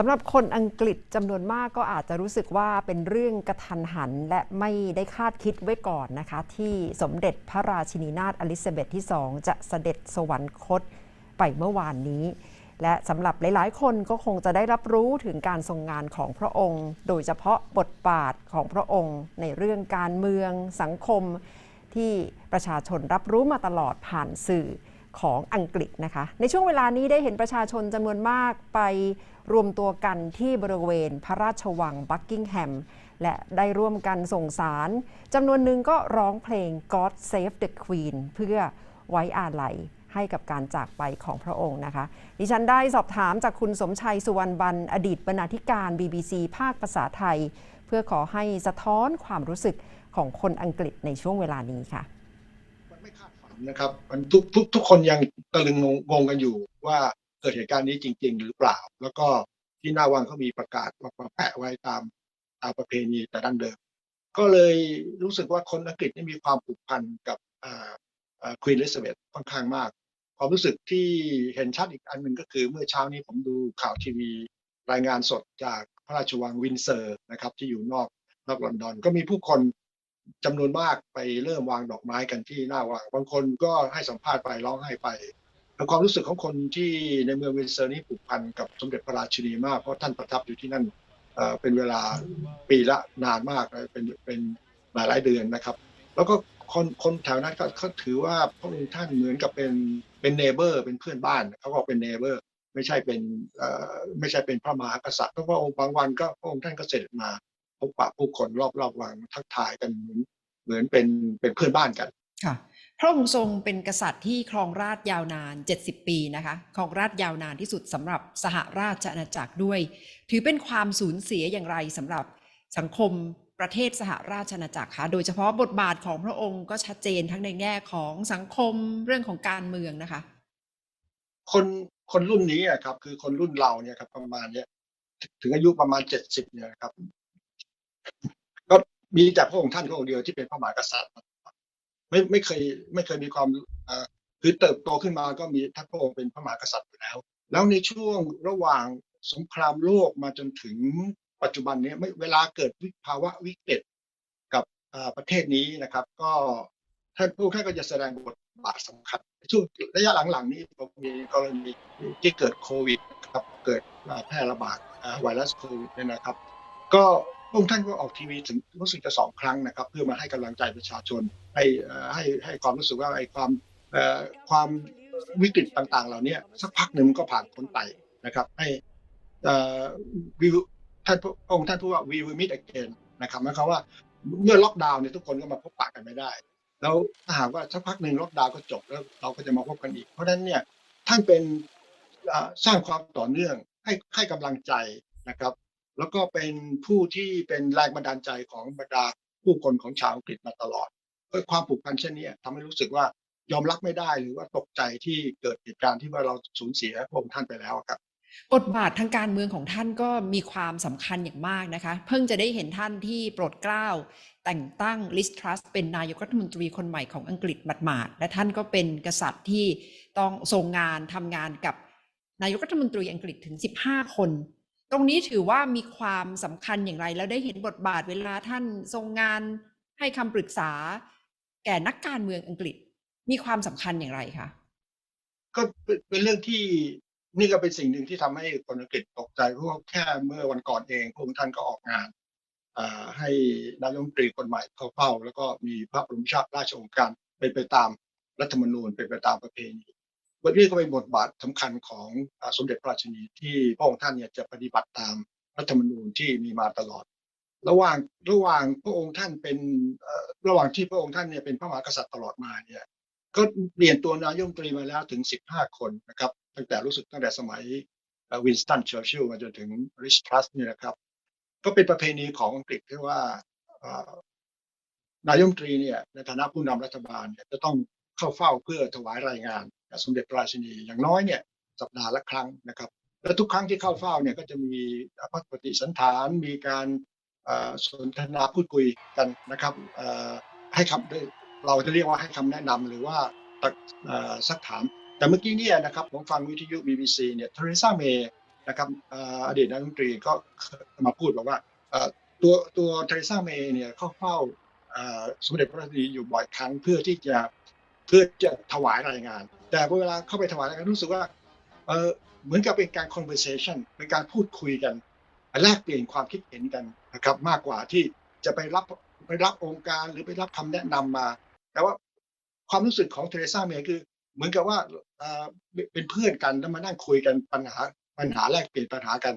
สำหรับคนอังกฤษจำนวนมากก็อาจจะรู้สึกว่าเป็นเรื่องกระทันหัน และไม่ได้คาดคิดไว้ก่อนนะคะ ที่สมเด็จพระราชินีนาถอลิซาเบธที่ 2 จะเสด็จสวรรคตไปเมื่อวานนี้ และสำหรับหลายๆ คนก็คงจะได้รับรู้ถึงการทรงงานของพระองค์ โดยเฉพาะบทบาทของพระองค์ ในเรื่องการเมืองสังคม ที่ประชาชนรับรู้มาตลอดผ่านสื่อของอังกฤษนะคะ ในช่วงเวลานี้ได้เห็นประชาชนจำนวนมากไป รวมตัวกันที่บริเวณพระราชวังบักกิงแฮม และได้ร่วมกันส่งสารจำนวนหนึ่งก็ร้องเพลง God Save the Queen เพื่อไว้อาลัยให้กับการจากไปของพระองค์นะคะ ดิฉันได้สอบถามจากคุณสมชัยสุวรรณบัน อดีตบรรณาธิการ BBC ภาคภาษาไทย เพื่อขอให้สะท้อนความรู้สึกของคนอังกฤษในช่วงเวลานี้ค่ะ มันไม่คาดฝันนะครับ มันทุกทุกทุกคนยังตะลึงงงงงกันอยู่ว่า เกิดเหตุการณ์นี้จริง ๆ หรือเปล่า แล้วก็ที่หน้าวังเขามีประกาศมาแปะไว้ตามตามประเพณีแต่ดั้งเดิม ก็เลยรู้สึกว่าคนอังกฤษนี่มีความผูกพันกับควีนเลสเบธค่อนข้างมากความรู้สึกที่เห็นชัดอีกอันหนึ่งก็คือเมื่อเช้านี้ผมดูข่าวทีวีรายงานสดจากพระราชวังวินเซอร์นะครับ ที่อยู่นอกนอกลอนดอน ก็มีผู้คนจำนวนมากไปเริ่มวางดอกไม้กันที่หน้าวังบางคนก็ให้สัมภาษณ์ไปร้องไห้ไป แล้วความรู้สึกของคนที่ในเมืองวินเซอร์นี้ผูกพันกับสมเด็จพระราชินีมากเพราะท่านประทับอยู่ที่นั่นเป็นเวลาปีละนานมากเป็นเป็นหลายหลายเดือนนะครับ แล้วก็คนคนแถวนั้นก็เขาถือว่าพระองค์ท่านเหมือนกับเป็นเป็นเนเบอร์เป็นเพื่อนบ้านเขาก็เป็นเนเบอร์ไม่ใช่เป็นไม่ใช่เป็นพระมหากษัตริย์เพราะว่าองค์บางวันก็พระองค์ท่านก็เสด็จมาพบปะผู้คนรอบรอบวังทักทายกันเหมือนเหมือนเป็นเป็นเพื่อนบ้านกันค่ะ พระองค์ทรงเป็นกษัตริย์ที่ครองราชยาวนาน 70 ปีนะคะ ครองราชยาวนานที่สุดสำหรับสหราชอาณาจักรด้วย ถือเป็นความสูญเสียอย่างไรสำหรับสังคมประเทศสหราชอาณาจักรคะโดยเฉพาะบทบาทของพระองค์ก็ชัดเจนทั้งในแง่ของสังคมเรื่องของการเมืองนะคะ คนคนรุ่นนี้อะครับ คือคนรุ่นเราเนี่ยครับประมาณเนี้ยถึงอายุประมาณเจ็ดสิบเนี่ยครับ ก็มีแต่พระองค์ท่านพระองค์เดียวที่เป็นพระมหากษัตริย์ ไม่ไม่เคยไม่เคยมีความคือเติบโตขึ้นมาก็มีท่านพระองค์เป็นพระมหากษัตริย์อยู่แล้ว แล้วในช่วงระหว่างสงครามโลกมาจนถึงปัจจุบันนี้ไม่เวลาเกิดภาวะวิกฤตกับประเทศนี้นะครับ ก็ท่านผู้ท่านก็จะแสดงบทบาทสำคัญช่วงระยะหลังๆ นี้ผมมีกรณีที่เกิดโควิดครับเกิดแพร่ระบาดไวรัสโควิดเนี่ยนะครับ ก็ พระองค์ท่านก็ออกทีวีถึงรู้สึกจะสองครั้งนะครับ เพื่อมาให้กำลังใจประชาชน ให้ให้ให้ความรู้สึกว่าไอ้ความความวิกฤตต่าง ๆ เหล่านี้สักพักหนึ่งมันก็ผ่านพ้นไปนะครับ ให้วิวท่านพระองค์ท่านพูดว่า we will meet again นะครับหมายความว่าเมื่อล็อกดาวน์เนี่ยทุกคนก็มาพบปะกันไม่ได้ แล้วถ้าหากว่าสักพักหนึ่งล็อกดาวน์ก็จบแล้วเราก็จะมาพบกันอีก เพราะฉะนั้นเนี่ยท่านเป็นสร้างความต่อเนื่องให้ให้กำลังใจนะครับ แล้วก็เป็นผู้ที่เป็นแรงบันดาลใจของบรรดาผู้คนของชาวอังกฤษมาตลอดด้วยความผูกพันเช่นนี้ทำให้รู้สึกว่ายอมรับไม่ได้หรือว่าตกใจที่เกิดเหตุการณ์ที่ว่าเราสูญเสียพระองค์ท่านไปแล้วครับบทบาททางการเมืองของท่านก็มีความสำคัญอย่างมากนะคะ เพิ่งจะได้เห็นท่านที่โปรดเกล้า แต่งตั้งลิสทรัสเป็นนายกรัฐมนตรีคนใหม่ของอังกฤษหมาดๆและท่านก็เป็นกษัตริย์ที่ต้องทรงงานทำงานกับนายกรัฐมนตรีอังกฤษถึง 15 คน ตรงนี้ถือว่ามีความสำคัญอย่างไร แล้วได้เห็นบทบาทเวลาท่านทรงงานให้คำปรึกษา แก่นักการเมืองอังกฤษ มีความสำคัญอย่างไรคะก็เป็นเรื่องที่นี่ก็เป็นสิ่งหนึ่งที่ทำให้คนอังกฤษตกใจเพราะแค่เมื่อวันก่อนเองพระองค์ท่านก็ออกงานให้นายกรัฐมนตรีคนใหม่เข้าเฝ้า แล้วก็มีพระบรมชาติราชโองการเป็นไปตามรัฐธรรมนูญเป็นไปตามประเพณี นนี้ก็เป็นบทบาทสำคัญของสมเด็จพระราชินีที่พระองค์ท่านเนี่ยจะปฏิบัติตามรัฐธรรมนูญที่มีมาตลอด ระหว่างระหว่างพระองค์ท่านเป็นระหว่างที่พระองค์ท่านเนี่ยเป็นพระมหากษัตริย์ตลอดมาเนี่ยก็เปลี่ยนตัวนายมตรีมาแล้วถึง 15 คนนะครับตั้งแต่รู้สึกตั้งแต่สมัยวินสตันเชอร์ชิลมาจนถึงริชทรัสเนี่ยนะครับ ก็เป็นประเพณีของอังกฤษที่ว่านายมตรีเนี่ยในฐานะผู้นำรัฐบาลเนี่ยจะต้องเข้าเฝ้าเพื่อถวายรายงาน สมเด็จพระราชินีอย่างน้อยเนี่ยสัปดาห์ละครั้งนะครับและทุกครั้งที่เข้าเฝ้าเนี่ยก็จะมีพระปฏิสันฐานมีการสนทนาพูดคุยกันนะครับให้คำเราจะเรียกว่าให้คำแนะนำหรือว่าสักถาม แต่เมื่อกี้เนี่ยนะครับผมฟังวิทยุ BBC เนี่ยเทเรซาเมย์นะครับอดีตนายกรัฐมนตรีก็มาพูดบอกว่าตัวตัวเทเรซาเมย์เนี่ยเข้าเฝ้าสมเด็จพระราชินีอยู่บ่อยครั้งเพื่อที่จะ เพื่อจะถวายรายงาน แต่เวลาเข้าไปถวายรายงานรู้สึกว่าเออเหมือนกับเป็นการ conversation เป็นการพูดคุยกันแลกเปลี่ยนความคิดเห็นกันนะครับ มากกว่าที่จะไปรับไปรับองค์การหรือไปรับคำแนะนำมา แต่ว่าความรู้สึกของเทเรซาเมย์คือ เหมือนกับว่าเป็นเพื่อนกันแล้วมานั่งคุยกันปัญหาปัญหาแลกเปลี่ยนปัญหากัน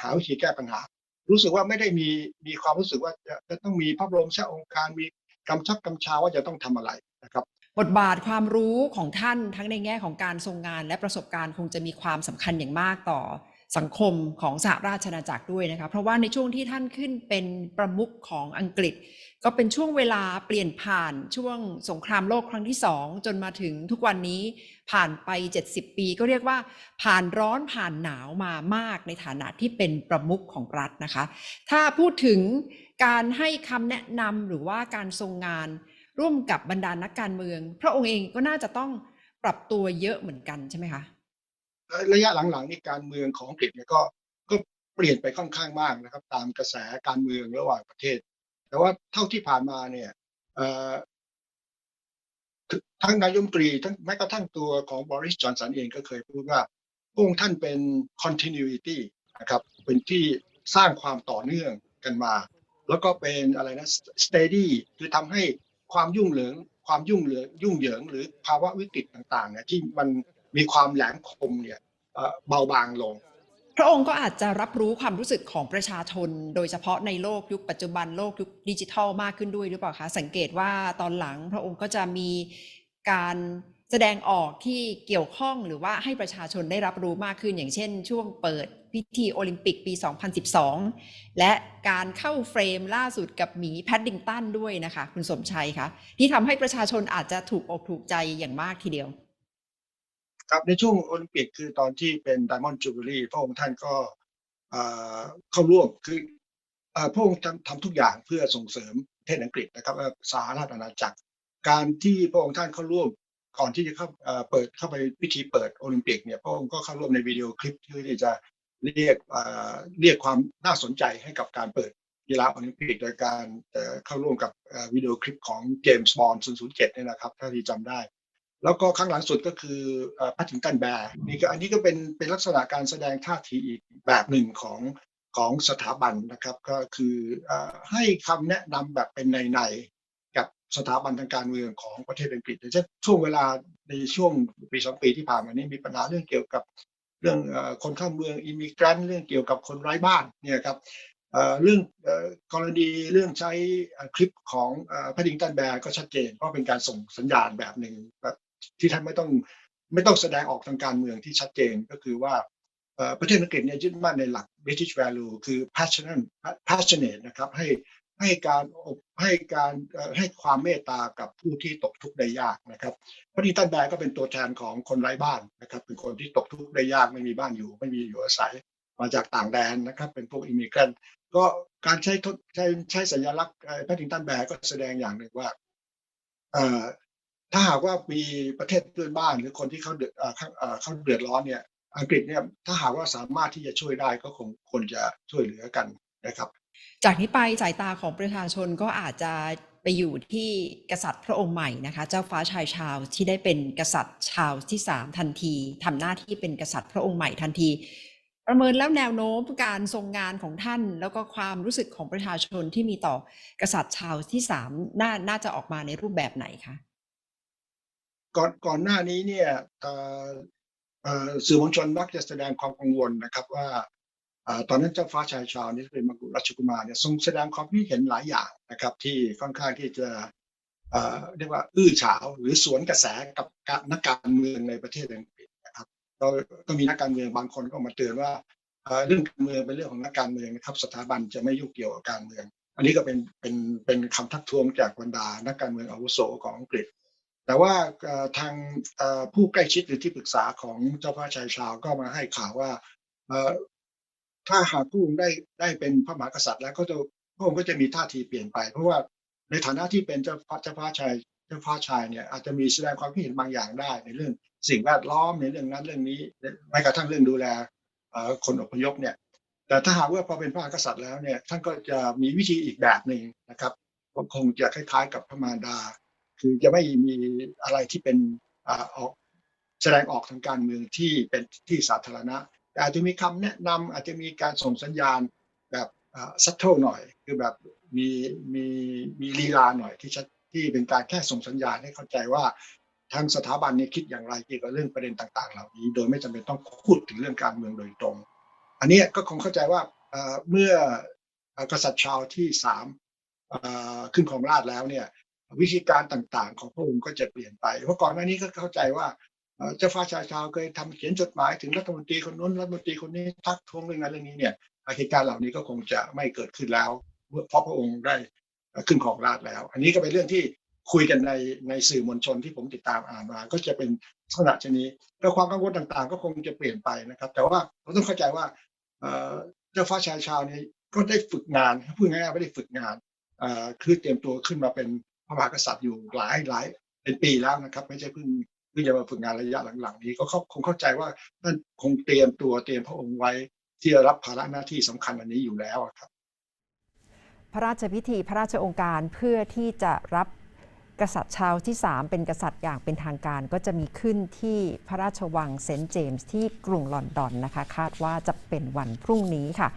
หาวิธีแก้ปัญหา รู้สึกว่าไม่ได้มีมีความรู้สึกว่าจะจะต้องมีพระบรมชาองค์การมีกำชับกำชาว่าจะต้องทำอะไรนะครับ บทบาทความรู้ของท่านทั้งในแง่ของการทรงงานและประสบการณ์คงจะมีความสำคัญอย่างมากต่อสังคมของสหราชอาณาจักรด้วยนะคะเพราะว่าในช่วงที่ท่านขึ้นเป็นประมุขของอังกฤษ ก็เป็นช่วงเวลาเปลี่ยนผ่านช่วงสงครามโลกครั้งที่สองจนมาถึงทุกวันนี้ผ่านไป 70 ปี ก็เรียกว่าผ่านร้อนผ่านหนาวมามากในฐานะที่เป็นประมุขของรัฐนะคะ ถ้าพูดถึงการให้คำแนะนำหรือว่าการทรงงาน ร่วมกับบรรดานักการเมือง พระองค์เองก็น่าจะต้องปรับตัวเยอะเหมือนกันใช่ไหมคะระยะหลังๆนี่การเมืองของอังกฤษเนี่ยก็ก็เปลี่ยนไปค่อนข้างมากนะครับ ตามกระแสการเมืองระหว่างประเทศ แต่ว่าเท่าที่ผ่านมาเนี่ยเอ่อทั้งนายมตรีทั้งแม้กระทั่งตัวของบริสจอนสันเองก็เคยพูดว่าพระองค์ท่านเป็น continuity นะครับเป็นที่สร้างความต่อเนื่องกันมา แล้วก็เป็นอะไรนะ steady คือทำให้ ความยุ่งเหยิงความยุ่งเหยิงยุ่งเหยิงหรือภาวะวิกฤตต่างๆเนี่ยที่มันมีความแหลมคมเนี่ยเบาบางลง พระองค์ก็อาจจะรับรู้ความรู้สึกของประชาชน โดยเฉพาะในโลกยุคปัจจุบันโลกยุคดิจิทัลมากขึ้นด้วยหรือเปล่าคะสังเกตว่าตอนหลังพระองค์ก็จะมีการแสดงออกที่เกี่ยวข้องหรือว่าให้ประชาชนได้รับรู้มากขึ้นอย่างเช่น ช่วงเปิด พิธีโอลิมปิกปี 2012 และการเข้าเฟรมล่าสุดกับหมีแพดดิงตันด้วยนะคะ คุณสมชัยคะที่ทำให้ประชาชนอาจจะถูกอกถูกใจอย่างมากทีเดียว ครับในช่วงโอลิมปิกคือตอนที่เป็น Diamond Jubilee พระองค์ท่านก็เข้าร่วมคือพระองค์ทำทุกอย่างเพื่อส่งเสริมประเทศอังกฤษนะครับสหราชอาณาจักร การที่พระองค์ท่านเข้าร่วมก่อนที่จะเข้าเปิดเข้าไปพิธีเปิดโอลิมปิกเนี่ยพระองค์ก็เข้าร่วมในวิดีโอคลิปที่จะ เรียกเรียกความน่าสนใจให้กับการเปิดกีฬาโอลิมปิกโดยการเข้าร่วมกับวิดีโอคลิปของเจมส์บอนด์007เนี่ยนะครับถ้าที่จำได้ แล้วก็ครั้งหลังสุดก็คือพัฒถิงตันแบร์นี่ก็อันนี้ก็เป็นเป็นลักษณะการแสดงท่าทีอีกแบบหนึ่งของของสถาบันนะครับก็คืออให้คำแนะนำแบบเป็นในๆกับสถาบันทางการเมืองของประเทศอังกฤษอย่างเช่นช่วงเวลาในช่วงปีสองปีที่ผ่านมานี้มีปัญหาเรื่องเกี่ยวกับ เรื่องอคนเข้าเมืองอิมิเกรนเรื่องเกี่ยวกับคนไร้บ้านเนี่ยครับเรื่องกรณีเรื่องใช้คลิปของพระดิงตันแบร์ก็ชัดเจนเพราะเป็นการส่งสัญญาณแบบหนึ่งแบบที่ท่านไม่ต้องไม่ต้องแสดงออกทางการเมืองที่ชัดเจนก็คือว่าประเทศอังกฤษเนี่ยยึดมั่นในหลัก British value คือ passionate passionate นะครับให้ ให้การอบให้การให้ความเมตตากับผู้ที่ตกทุกข์ได้ยากนะครับพระดิงตันแบร์ก็เป็นตัวแทนของคนไร้บ้านนะครับ เป็นคนที่ตกทุกข์ได้ยากไม่มีบ้านอยู่ ไม่มีอยู่อาศัยมาจากต่างแดนนะครับ เป็นพวกอิมิเกรนก็การใช้ทดใช้ใช้สัญลักษณ์แพทติตันแบร์ก็แสดงอย่างหนึ่งว่าถ้าหากว่ามีประเทศเพื่อนบ้านหรือคนที่เขาเดือดเอ่อเขาเขาเดือดร้อนเนี่ยอังกฤษเนี่ยถ้าหากว่าสามารถที่จะช่วยได้ก็คงควรจะช่วยเหลือกันนะครับ จากนี้ไปสายตาของประชาชนก็อาจจะไปอยู่ที่กษัตริย์พระองค์ใหม่นะคะ เจ้าฟ้าชายชาวที่ได้เป็นกษัตริย์ชาวที่สามทันทีทำหน้าที่เป็นกษัตริย์พระองค์ใหม่ทันที ประเมินแล้วแนวโน้มการทรงงานของท่าน แล้วก็ความรู้สึกของประชาชนที่มีต่อกษัตริย์ชาวที่สามน่าน่าจะออกมาในรูปแบบไหนคะก่อนก่อนหน้านี้เนี่ยสื่อมวลชนมักจะแสดงความกังวลนะครับว่า ตอนนั้นเจ้าฟ้าชายชาวนี่เป็นมกุฎราชกุมารเนี่ยทรงแสดงความคิดเห็นหลายอย่างนะครับ ที่ค่อนข้างที่จะเอ่อเรียกว่าอื้อฉาวหรือสวนกระแสกับนักการเมืองในประเทศอังกฤษนะครับก็ก็มีนักการเมืองบางคนก็มาเตือนว่าเรื่องการเมืองเป็นเรื่องของนักการเมืองนะครับ สถาบันจะไม่ยุ่งเกี่ยวกับการเมือง อันนี้ก็เป็นเป็นเป็นคำทักท้วงจากบรรดานักการเมืองอาวุโสของอังกฤษ แต่ว่าทางผู้ใกล้ชิดหรือที่ปรึกษาของเจ้าฟ้าชายชาวก็มาให้ข่าวว่า ถ้าหากพระองค์ได้ได้เป็นพระมหากษัตริย์ แล้วก็จะพระองค์ก็จะมีท่าทีเปลี่ยนไป เพราะว่าในฐานะที่เป็นเจ้าฟ้าเจ้าฟ้าชายเจ้าฟ้าชายเนี่ยอาจจะมีแสดงความคิดเห็นบางอย่างได้ในเรื่อง สิ่งแวดล้อมในเรื่องนั้นเรื่องนี้แม้กระทั่งเรื่องดูแลคนอพยพเนี่ยแต่ถ้าหากว่าพอเป็นพระมหากษัตริย์แล้วเนี่ยท่านก็จะมีวิธีอีกแบบหนึ่งนะครับก็คงจะคล้ายๆ กับพระมารดา คือจะไม่มีอะไรที่เป็นออกแสดงออกทางการเมืองที่เป็นที่สาธารณะ อาจจะมีคำแนะนำอาจจะมีการส่งสัญญาณแบบสัตเทิลหน่อย คือแบบมีมีมีลีลาหน่อยที่ชัดที่เป็นการแค่ส่งสัญญาณให้เข้าใจว่าทางสถาบันเนี่ยคิดอย่างไรเกี่ยวกับเรื่องประเด็นต่าง ๆ เหล่านี้ โดยไม่จำเป็นต้องพูดถึงเรื่องการเมืองโดยตรง อันนี้ก็คงเข้าใจว่าเมื่อกษัตริย์ชาวที่สามขึ้นของราชแล้วเนี่ยวิธีการต่างๆ ของพระองค์ก็จะเปลี่ยนไป เพราะก่อนหน้านี้ก็เข้าใจว่า เจ้าฟ้าชายชาวเคยทำเขียนจดหมายถึงรัฐมนตรีคนนู้นรัฐมนตรีคนนี้ทักท้วงเรื่องนั้นเรื่องนี้เนี่ยเหตุการณ์เหล่านี้ก็คงจะไม่เกิดขึ้นแล้วเพราะพระองค์ได้ขึ้นของราชแล้ว อันนี้ก็เป็นเรื่องที่คุยกันในในสื่อมวลชนที่ผมติดตามอ่านมา ก็จะเป็นลักษณะชนี้แล้วความกังวลต่างๆ ก็คงจะเปลี่ยนไปนะครับ แต่ว่าเราต้องเข้าใจว่าเจ้าฟ้าชายชาวเนี่ยก็ได้ฝึกงานพูดง่ายๆไม่ได้ฝึกงานคือเตรียมตัวขึ้นมาเป็นพระมหากษัตริย์อยู่หลายหลายเป็นปีแล้วนะครับ ไม่ใช่เพิ่ง เพิ่จะมาฝึกงานระยะหลังๆ นี้ก็เขาคงเข้าใจว่าท่านคงเตรียมตัวเตรียมพระองค์ไว้ที่จะรับภาระหน้าที่สำคัญอันนี้อยู่แล้วครับ พระราชพิธีพระราชองค์การเพื่อที่จะรับกษัตริย์ชาวที่ 3 เป็นกษัตริย์อย่างเป็นทางการก็จะมีขึ้นที่พระราชวังเซนต์เจมส์ที่กรุงลอนดอนนะคะ คาดว่าจะเป็นวันพรุ่งนี้ค่ะ